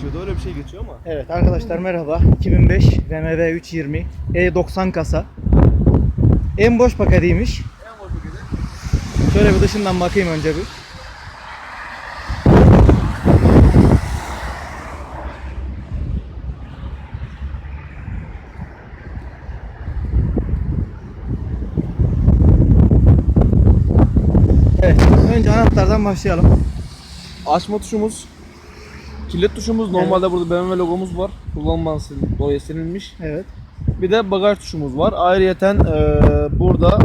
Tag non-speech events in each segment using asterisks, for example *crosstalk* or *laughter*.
geçiyordu. Öyle bir şey geçiyor ama. Evet arkadaşlar merhaba. 2005 BMW 320 E90 E kasa. En boş paketiymiş. En boş paketi. Şöyle bir dışından bakayım önce bir. Evet, önce anahtardan başlayalım. Açma tuşumuz. Kilit tuşumuz. Normalde burada BMW logomuz var. Kullanılması dolayı silinmiş. Evet. Bir de bagaj tuşumuz var. Ayrıyeten eee, burada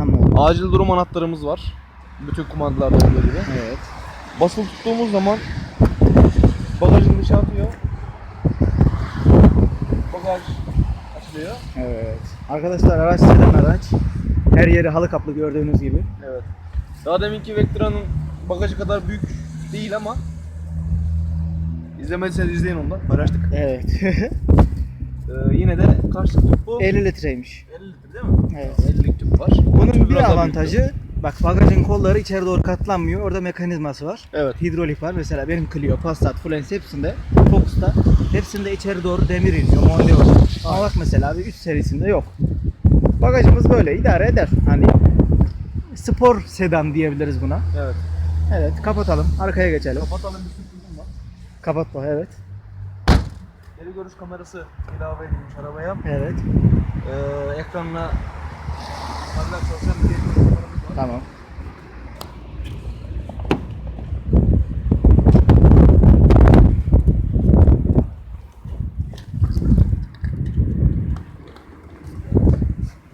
Anladım. acil durum anahtarımız var. Bütün kumandalarda olduğu gibi. Evet. Basılı tuttuğumuz zaman bagajın dışı atıyor. Bagaj açılıyor. Evet. Arkadaşlar araç sedan araç. Her yeri halı kaplı gördüğünüz gibi. Evet. Daha deminki Vectra'nın bagajı kadar büyük değil ama İzlemediyseniz izleyin onu da. Paylaştık. Evet. *laughs* Ee, yine de kaç tüp bu? 50 litreymiş. 50 litre değil mi? Evet. 50'lik tüp var. Bunun Tüpü bir avantajı bak bagajın kolları içeri doğru katlanmıyor. Orada mekanizması var. Evet. Hidrolik var. Mesela benim Clio, Passat, Fluence hepsinde, Focus'ta hepsinde içeri doğru demir iniyor. Monte var. Ama bak mesela bir 3 serisinde yok. Bagajımız böyle idare eder. Hani spor sedan diyebiliriz buna. Evet. Evet kapatalım. Arkaya geçelim. Kapatalım bir sürprizim var. Kapatma evet. Geri görüş kamerası ilave edilmiş arabaya. Evet. Ee, ekranına paralel çalışan bir geri görüş kameramız var. Tamam.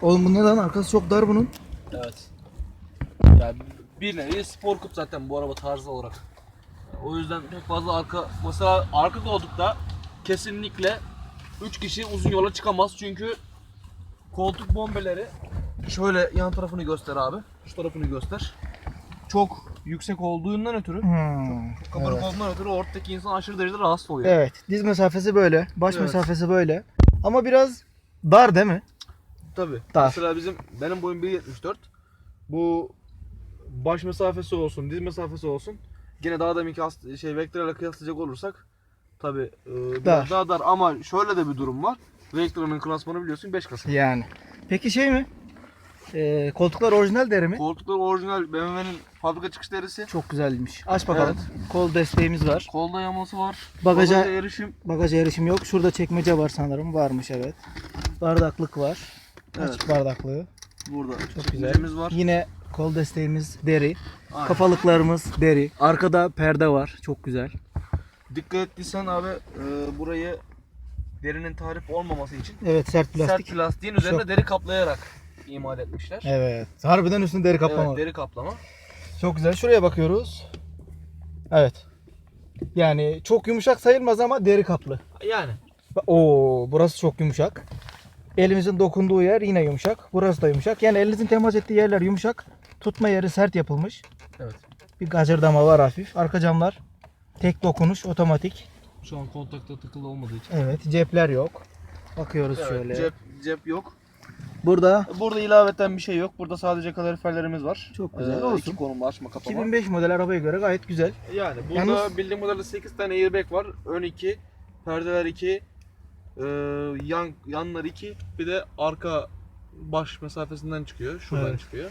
Oğlum bu ne lan? Arkası çok dar bunun. Evet. Bir nevi spor kup zaten bu araba tarzı olarak. O yüzden pek fazla arka mesela arka koltukta kesinlikle 3 kişi uzun yola çıkamaz çünkü koltuk bombeleri şöyle yan tarafını göster abi. Şu tarafını göster. Çok yüksek olduğundan ötürü Hmm, kabarık evet. olduğundan ötürü ortadaki insan aşırı derecede rahatsız oluyor. Evet. Diz mesafesi böyle. Baş Evet. mesafesi böyle. Ama biraz dar değil mi? Tabii. Dar. Mesela bizim benim boyum 1.74. Bu baş mesafesi olsun, diz mesafesi olsun. Yine daha deminki hast- şey Vectra ile kıyaslayacak olursak tabii e, biraz Dar. daha dar ama şöyle de bir durum var. Vectra'nın klasmanı biliyorsun 5 kasa. Yani. Peki şey mi? Ee, koltuklar orijinal deri mi? Koltuklar orijinal BMW'nin fabrika çıkış derisi. Çok güzelmiş. Aç bakalım. Kol desteğimiz var. Kolda yaması var. Bagaja- Bagaja erişim. Bagaja erişim yok. Şurada çekmece var sanırım. Varmış evet. Bardaklık var. Evet. Açık bardaklığı. Burada Çok çekmecemiz güzel. var. Yine kol desteğimiz deri. Aynen. Kafalıklarımız deri. Arkada perde var. Çok güzel. Dikkat ettiysen abi e, burayı derinin tarif olmaması için Evet sert plastik. sert plastiğin üzerine deri kaplayarak imal etmişler. Evet. Harbiden üstünde deri kaplama Evet, deri kaplama. Çok güzel. Şuraya bakıyoruz. Evet. Yani çok yumuşak sayılmaz ama deri kaplı. Yani. Ba- Oo, burası çok yumuşak. Elimizin dokunduğu yer yine yumuşak. Burası da yumuşak. Yani elinizin temas ettiği yerler yumuşak. Tutma yeri sert yapılmış. Evet. Bir gacırdama var hafif. Arka camlar tek dokunuş otomatik. Şu an kontakta takılı olmadığı için. Evet. Cepler yok. Bakıyoruz Evet, şöyle. Cep, cep yok. Burada Burada ilaveten bir şey yok. Burada sadece kaloriferlerimiz var. Çok güzel. Ee, Olsun. iki konumlu açma kapama. 2005 model arabaya göre gayet güzel. Yani burada Yalnız- bildiğim modelde 8 tane airbag var. Ön 2, perdeler 2, e, yan yanlar 2, bir de arka baş mesafesinden çıkıyor. Şuradan Evet. çıkıyor.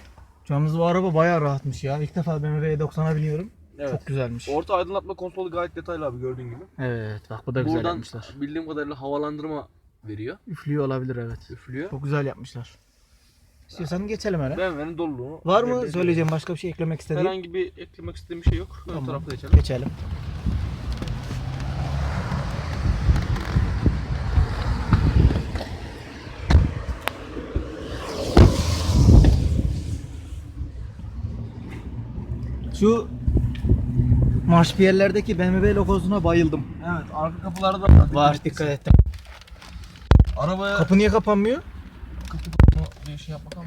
Yalnız bu araba bayağı rahatmış ya. İlk defa BMW 90'a biniyorum. Evet. Çok güzelmiş. Orta aydınlatma konsolu gayet detaylı abi gördüğün gibi. Evet bak bu da güzel Buradan yapmışlar. bildiğim kadarıyla havalandırma veriyor. Üflüyor olabilir evet. Üflüyor. Çok güzel yapmışlar. İstiyorsan geçelim hele. BMW'nin doluluğunu. Var mı söyleyeceğim başka bir şey eklemek istediğin? Herhangi bir eklemek istediğim bir şey yok. Ön Tamam. tarafa geçelim. Geçelim. Şu marşpiyerlerdeki BMW logosuna bayıldım. Evet, arka kapılarda da Var dikkat ettim. Arabaya Kapı niye kapanmıyor? kapı bir şey yapmak mı?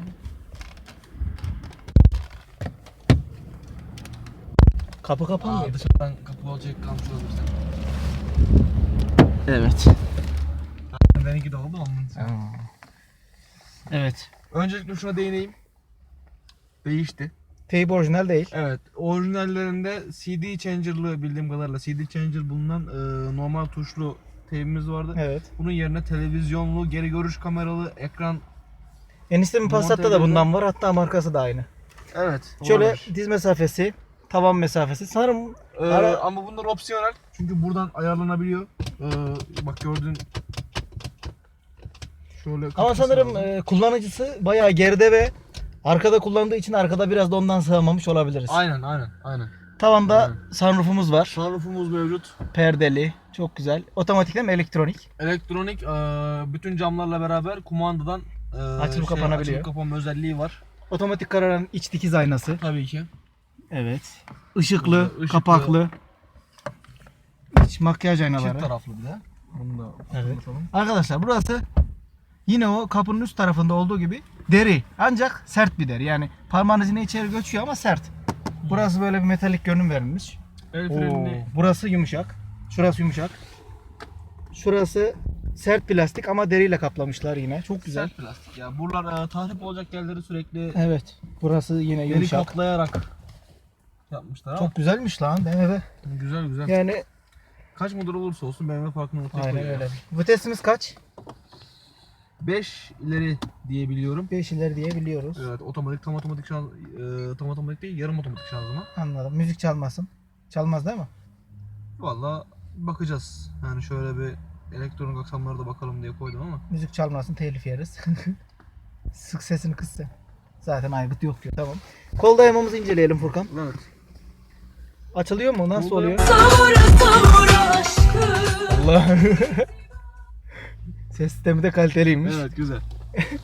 Kapı kapanmıyor. Aa, dışarıdan kapı olacak kalmış olabilir. Evet. Benimki de oldu onun için. Evet. Öncelikle şuna değineyim. Değişti. Teyp orijinal değil. Evet, orijinallerinde CD changer'lı bildiğim kadarıyla CD changer bulunan e, normal tuşlu teybimiz vardı. Evet. Bunun yerine televizyonlu, geri görüş kameralı ekran. Eniştemin Passat'ta da bundan var. Hatta markası da aynı. Evet. Şöyle diz mesafesi, tavan mesafesi. Sanırım Ee, Ara- ama bunlar opsiyonel. Çünkü buradan ayarlanabiliyor. Ee, bak gördüğün şöyle ama sanırım e, kullanıcısı bayağı geride ve arkada kullandığı için arkada biraz da ondan sığamamış olabiliriz. aynen aynen aynen. Tavanda Aynen. sunroofumuz var. Sunroofumuz mevcut. Perdeli. Çok güzel. Otomatik değil mi? Elektronik. Elektronik bütün camlarla beraber kumandadan Açılıp kapanabiliyor. Açılıp kapanma özelliği var. Otomatik kararan iç dikiz aynası. Tabii ki. Evet. Işıklı, ışıklı. kapaklı. İç makyaj aynaları. Çift taraflı bir de. Bunu da Evet. anlatalım. Arkadaşlar burası yine o kapının üst tarafında olduğu gibi deri. Ancak sert bir deri. Yani parmağınız yine içeri göçüyor ama sert. Burası böyle bir metalik görünüm verilmiş. El frenini burası yumuşak. Şurası yumuşak. Şurası sert plastik ama deriyle kaplamışlar yine. Çok güzel. Sert plastik ya. Buralar e, tahrip olacak yerleri sürekli Evet. Burası yine deri yumuşak. kaplayarak yapmışlar ama Çok güzelmiş lan BMW. güzel güzel. Yani Kaç model olursa olsun BMW farkını ortaya aynen koyuyor. öyle. Vitesimiz kaç? 5 ileri diye biliyorum. 5 ileri diye biliyoruz. Evet otomatik tam otomatik şanz e, tam otomatik değil yarım otomatik şanzıman. Anladım. Müzik çalmasın. Çalmaz değil mi? Valla bakacağız. Yani şöyle bir elektronik aksamlara da bakalım diye koydum ama. Müzik çalmasın telif yeriz. *laughs* Sık sesini kıs sen. Zaten aygıt yok diyor. Tamam. Kol dayamamızı inceleyelim Furkan. Evet. Açılıyor mu? Nasıl Kol oluyor? Aşkım Allah. *laughs* Ses sistemi de kaliteliymiş. Evet güzel.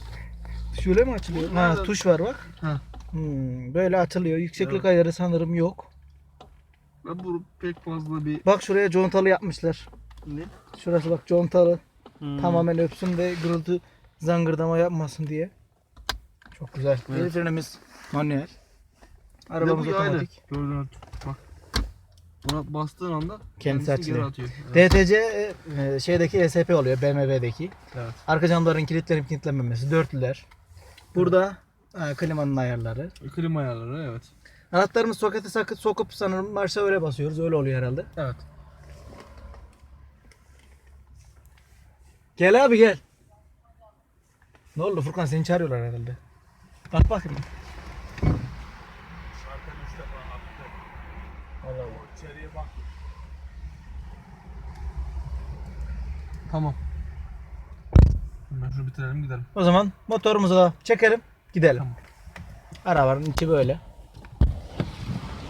*laughs* Şöyle mi açılıyor? Ha, tuş var bak. Ha. Hmm, böyle açılıyor. Yükseklik Evet. ayarı sanırım yok. Ben bu pek fazla bir Bak şuraya contalı yapmışlar. ne? Şurası bak contalı. Hmm. Tamamen öpsün ve gürültü zangırdama yapmasın diye. Çok güzel. Evet. El frenimiz manuel. Bir de Arabamız yaylı. otomatik. Gördüğün bastığın anda Kendisi kendisi geri açılıyor. atıyor. Evet. DTC e, şeydeki ESP oluyor BMW'deki. evet. Arka camların kilitlenip kilitlenmemesi. Dörtlüler. Burada e, klimanın ayarları. Klima ayarları evet. Anahtarımız sokete sakıp sokup sanırım marşa öyle basıyoruz. Öyle oluyor herhalde. Evet. Gel abi gel. Ne oldu Furkan seni çağırıyorlar herhalde. Bak bakayım. Allah Allah. Tamam. Ben şunu bitirelim gidelim. O zaman motorumuzu da çekelim gidelim. Tamam. Arabanın içi böyle.